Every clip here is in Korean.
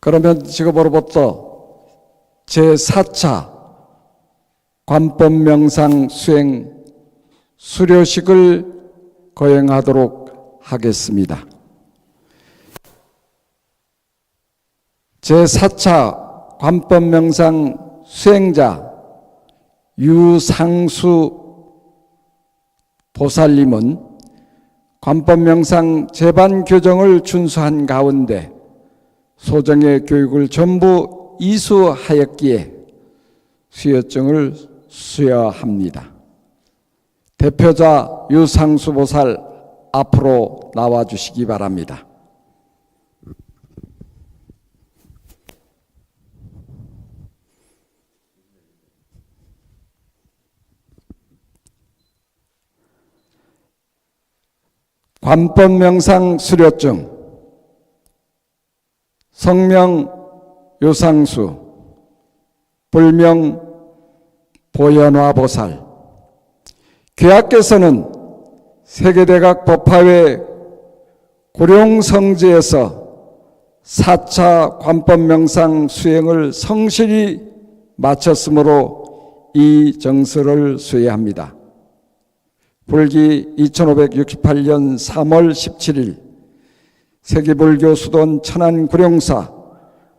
그러면 지금으로부터 제4차 관법명상 수행 수료식을 거행하도록 하겠습니다. 제4차 관법명상 수행자 유상수 보살님은 관법명상 제반 교정을 준수한 가운데 소정의 교육을 전부 이수하였기에 수여증을 수여합니다. 대표자 유상수 보살 앞으로 나와 주시기 바랍니다. 관법명상 수료증 성명 유상수 불명 보현화 보살 귀하께서는 세계대각 법화회 고룡성지에서 4차 관법명상 수행을 성실히 마쳤으므로 이 정서를 수여합니다. 불기 2568년 3월 17일 세계불교 수도원 천안 구룡사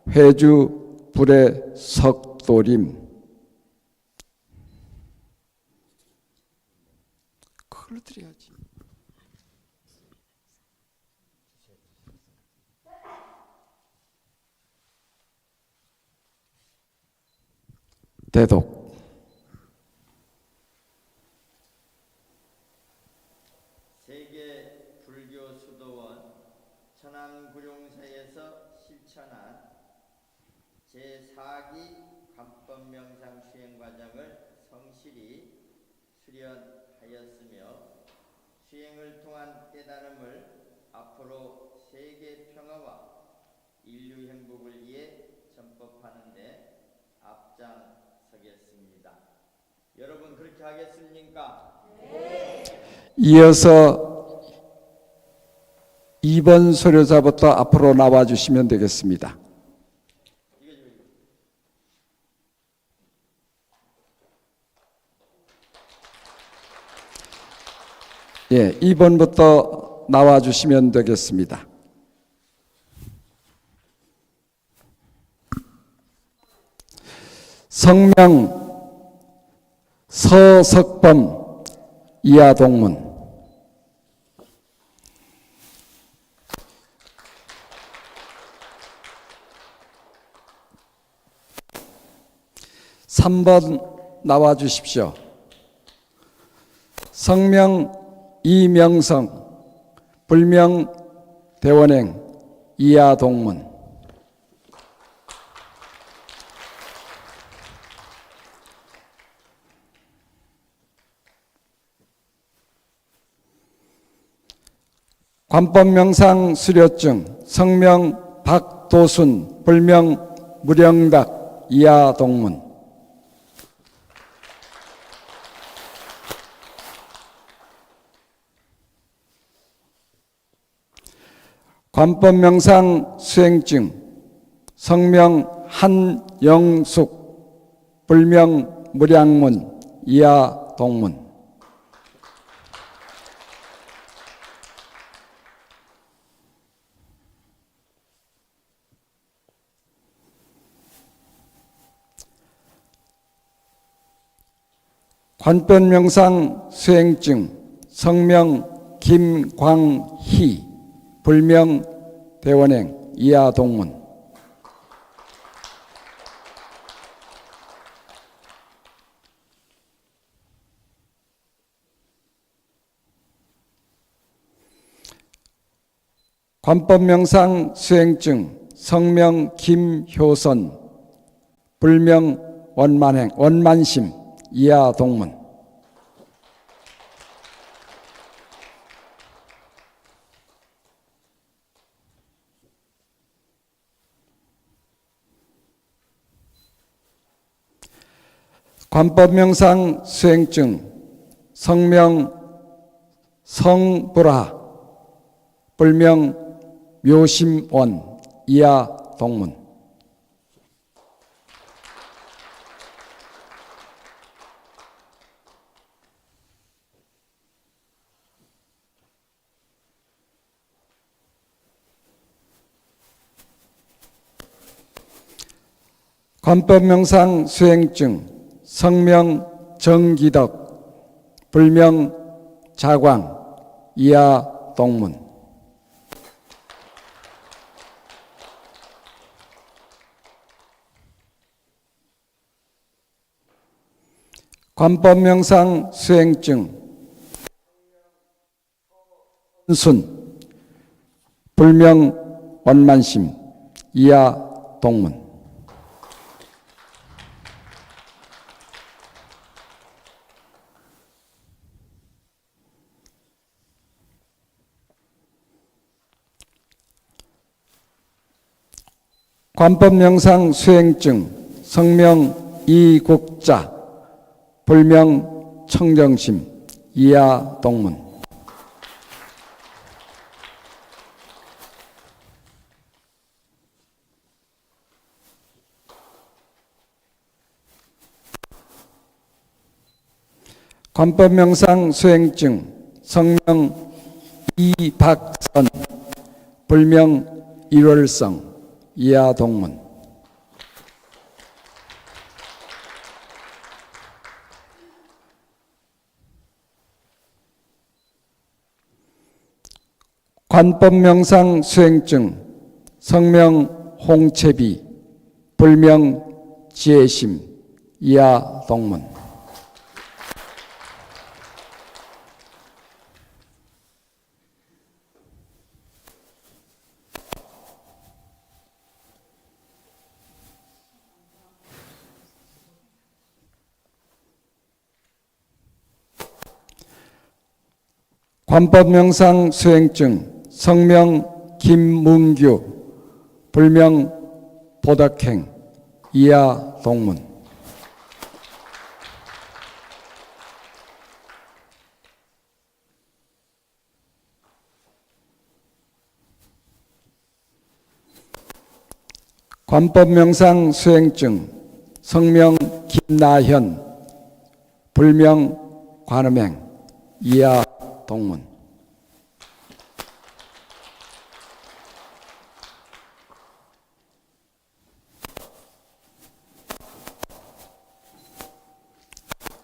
회주 불의 석도림 그걸로 드려야지. 대독 세계 불교 수도원 천안구룡사에서 실천한 제4기 관법명상 수행 과정을 성실히 수련하였으며 수행을 통한 깨달음을 앞으로 세계 평화와 인류 행복을 위해 전법하는 데 앞장서겠습니다. 여러분 그렇게 하겠습니까? 이어서 2번 소료자부터 앞으로 나와 주시면 되겠습니다. 예, 2번부터 나와 주시면 되겠습니다. 성명 서석범 이하동문 삼번 나와 주십시오. 성명 이명성, 불명 대원행 이하동문. 관법명상 수료증 성명 박도순 불명 무령닭 이하동문 관법명상 수행증 성명 한영숙 불명 무량문 이하 동문. 관법명상 수행증 성명 김광희 불명 대원행 이하 동문. 관법명상 수행증 성명 김효선 불명 원만행 원만심 이하 동문 반법명상 수행증, 성명 성불아, 불명 묘심원, 이하 동문. 관법명상 수행증 성명 정기덕 불명 자광 이하 동문. 관법명상 수행증. 순 불명 원만심 이하 동문 관법명상 수행증 성명 이국자 불명 청정심. 이하 동문. 관법명상 수행증 성명 이박선 불명 일월성 이하 동문. 관법명상 수행증 성명 홍채비 불명 지혜심 이하 동문 관법명상 수행증 성명 김문규 불명 보덕행. 이하 동문. 관법명상 수행증 성명 김나현 불명 관음행. 이하 동문.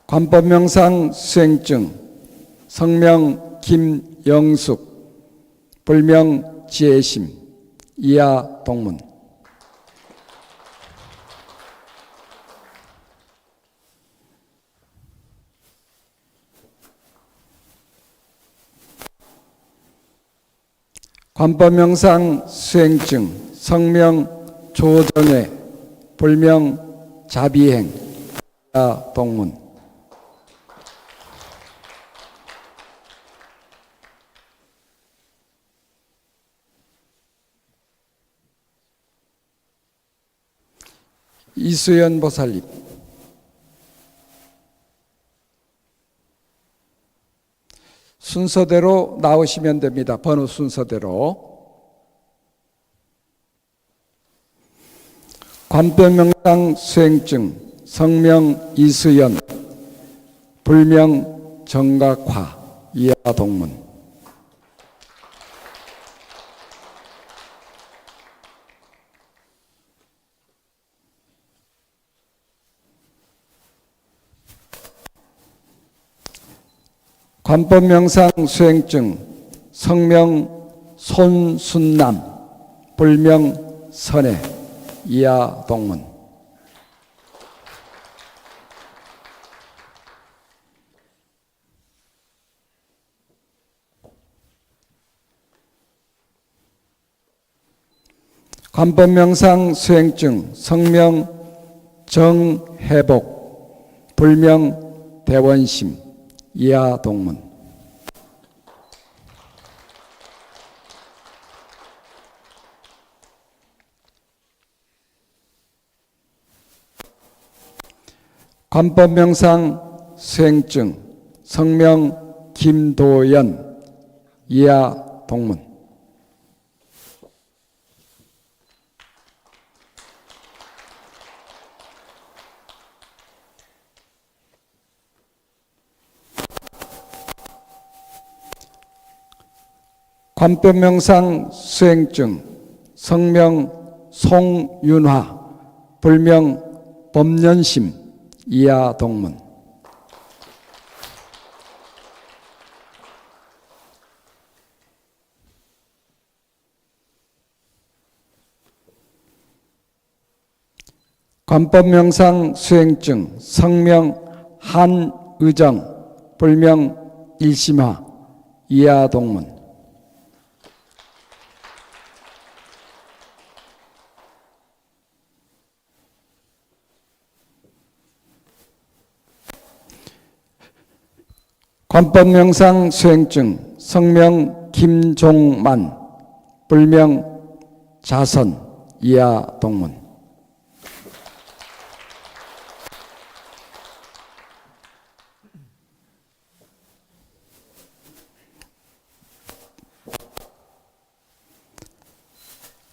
관법명상 수행증. 성명 김영숙. 불명 지혜심. 이하 동문 관법명상 수행증 성명 조정혜 불명 자비행. 이하 동문. 이수연 보살님 순서대로 나오시면 됩니다. 번호 순서대로. 관법명상 수행증 성명 이수연 불명 정각화 이하 동문 관법명상 수행증 성명 손순남 불명 선해 이하 동문. 관법명상 수행증 성명 정해복 불명 대원심 이하 동문. 관법명상 수행증 성명 김도연. 이하 동문 관법명상 수행증 성명 송윤화 불명 법년심 이하 동문. 관법명상 수행증 성명 한의정 불명 일심하 이하 동문 관법명상 수행증 성명 김종만 불명 자선 이하 동문.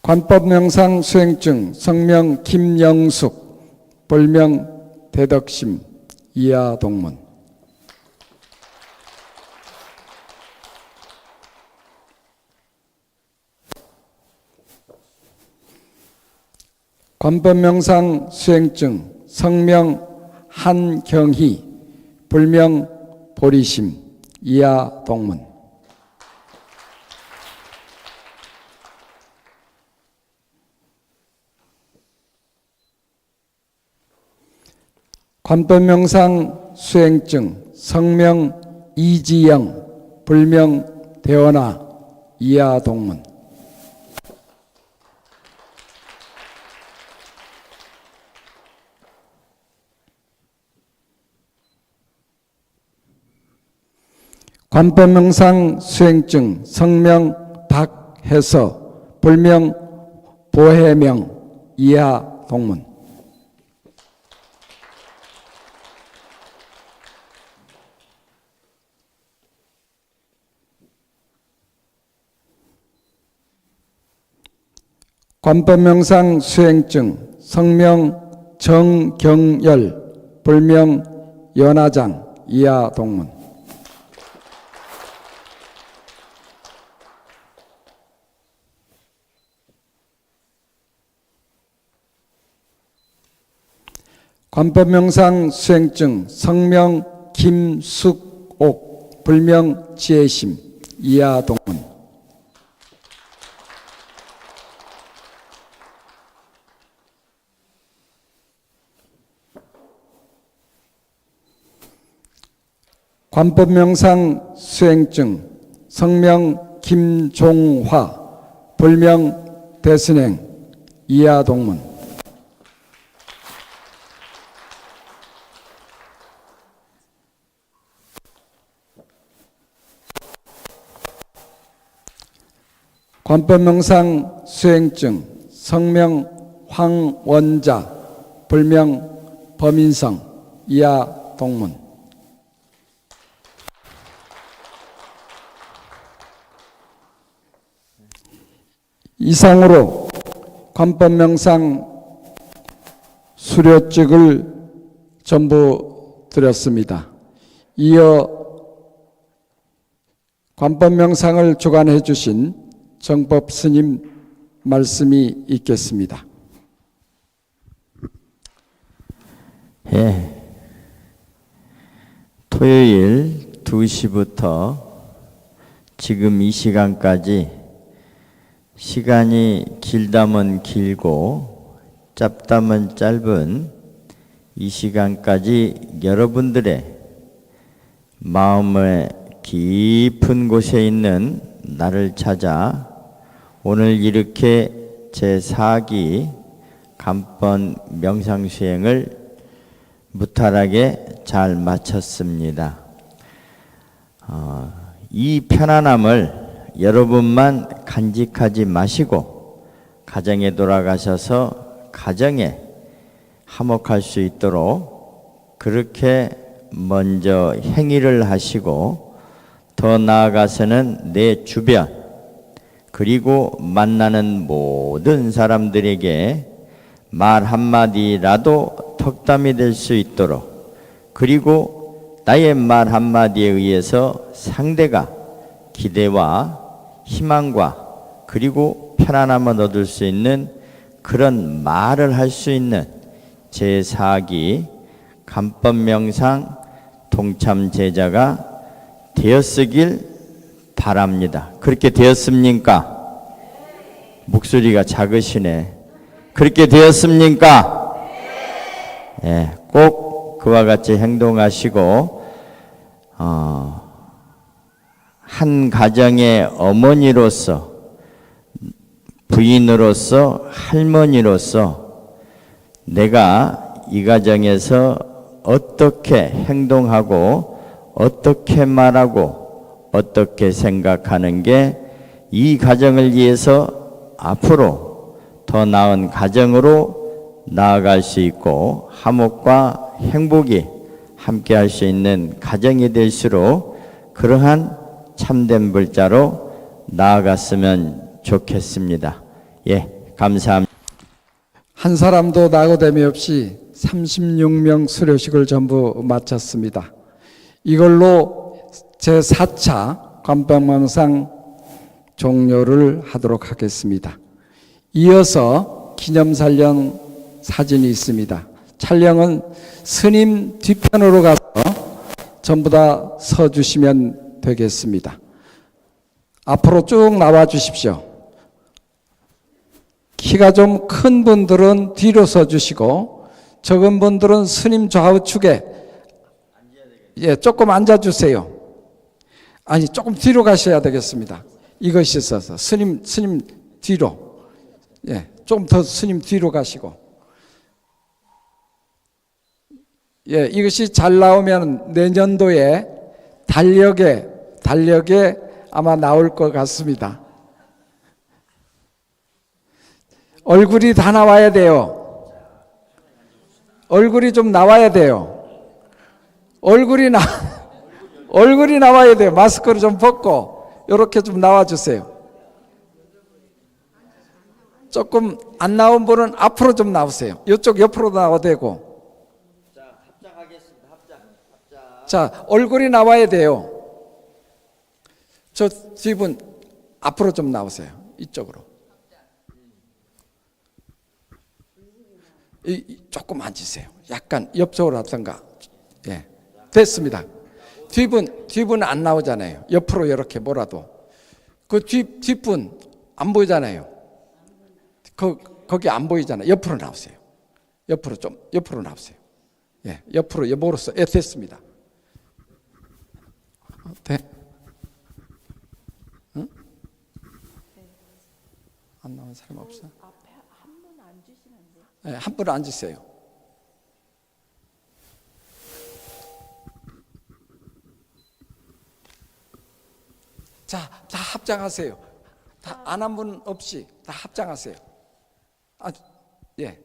관법명상 수행증 성명 김영숙 불명 대덕심 이하 동문 관법명상 수행증 성명 한경희 불명 보리심 이하 동문. 관법명상 수행증 성명 이지영 불명 대원아 이하 동문 관법명상 수행증 성명 박해서 불명 보혜명 이하 동문. 관법명상 수행증 성명 정경열 불명 연화장 이하 동문 관법명상 수행증 성명 김숙옥 불명 지혜심 이하 동문. 관법명상 수행증 성명 김종화 불명 대선행 이하 동문 관법명상 수행증 성명 황원자 불명 범인성 이하 동문 이상으로 관법명상 수료증을 전부 드렸습니다. 이어 관법명상을 주관해 주신 정법 스님 말씀이 있겠습니다. 예. 토요일 2시부터 지금 이 시간까지 시간이 길다면 길고 짧다면 짧은 이 시간까지 여러분들의 마음의 깊은 곳에 있는 나를 찾아 오늘 이렇게 제4기 간번 명상 수행을 무탈하게 잘 마쳤습니다. 어, 이 편안함을 여러분만 간직하지 마시고 가정에 돌아가셔서 가정에 화목할 수 있도록 그렇게 먼저 행위를 하시고 더 나아가서는 내 주변 그리고 만나는 모든 사람들에게 말 한마디라도 덕담이 될 수 있도록 그리고 나의 말 한마디에 의해서 상대가 기대와 희망과 그리고 편안함을 얻을 수 있는 그런 말을 할 수 있는 제4기 간법명상 동참 제자가 되었으길 바랍니다. 그렇게 되었습니까? 목소리가 작으시네. 그렇게 되었습니까? 예, 꼭 그와 같이 행동하시고 어, 한 가정의 어머니로서 부인으로서 할머니로서 내가 이 가정에서 어떻게 행동하고 어떻게 말하고 어떻게 생각하는 게 이 가정을 위해서 앞으로 더 나은 가정으로 나아갈 수 있고 화목과 행복이 함께 할 수 있는 가정이 될수록 그러한 참된 불자로 나아갔으면 좋겠습니다. 예, 감사합니다. 한 사람도 낙오됨이 없이 36명 수료식을 전부 마쳤습니다. 이걸로 제 4차 관병망상 종료를 하도록 하겠습니다. 이어서 기념사령 사진이 있습니다. 촬영은 스님 뒤편으로 가서 전부 다 서주시면 되겠습니다. 앞으로 쭉 나와 주십시오. 키가 좀 큰 분들은 뒤로 서주시고 적은 분들은 스님 좌우측에 예 조금 앉아주세요. 아니 조금 뒤로 가셔야 되겠습니다. 이것이 있어서 스님 스님 뒤로 예 조금 더 스님 뒤로 가시고 예 이것이 잘 나오면 내년도에 달력에 달력에 아마 나올 것 같습니다. 얼굴이 다 나와야 돼요. 얼굴이 좀 나와야 돼요. 얼굴이 나 얼굴이 나와야 돼요. 마스크를 좀 벗고 이렇게 좀 나와 주세요. 조금 안 나온 분은 앞으로 좀 나오세요. 이쪽 옆으로 나와 되고. 자, 얼굴이 나와야 돼요. 저 뒷분 앞으로 좀 나오세요. 이쪽으로. 이, 이, 조금 앉으세요. 약간 옆쪽으로 하던가. 예. 됐습니다. 뒷분, 뒷분 안 나오잖아요. 옆으로 이렇게 뭐라도. 그 뒷, 뒷분 안 보이잖아요. 그, 거기 안 보이잖아요. 옆으로 나오세요. 옆으로 좀, 옆으로 나오세요. 예. 옆으로, 옆으로서. 예, 됐습니다. 어, 돼? 응? 안 나온 사람 없어? 네, 한분 앉으세요. 자, 다 합장하세요. 다 안 한 분 없이 다 합장하세요. 아, 예.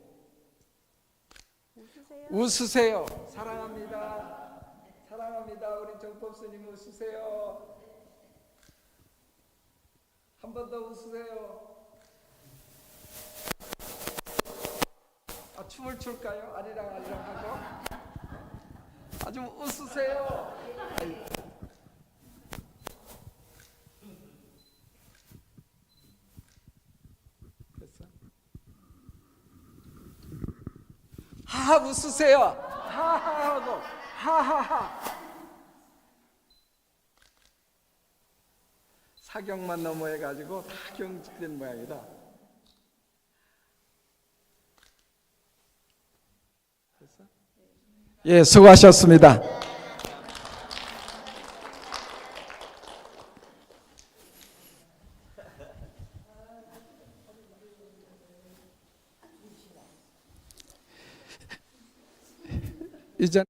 웃으세요. 사랑합니다. 사랑합니다. 우리 정법 스님 웃으세요. 한 번 더 웃으세요. 아, 춤을 출까요? 아리랑 아리랑 하고 아주 웃으세요. 아이고. 됐어? 하하 웃으세요. 하하 하고 하하하. 사경만 넘어해 가지고 다 경직된 모양이다. 예, 수고하셨습니다. 이제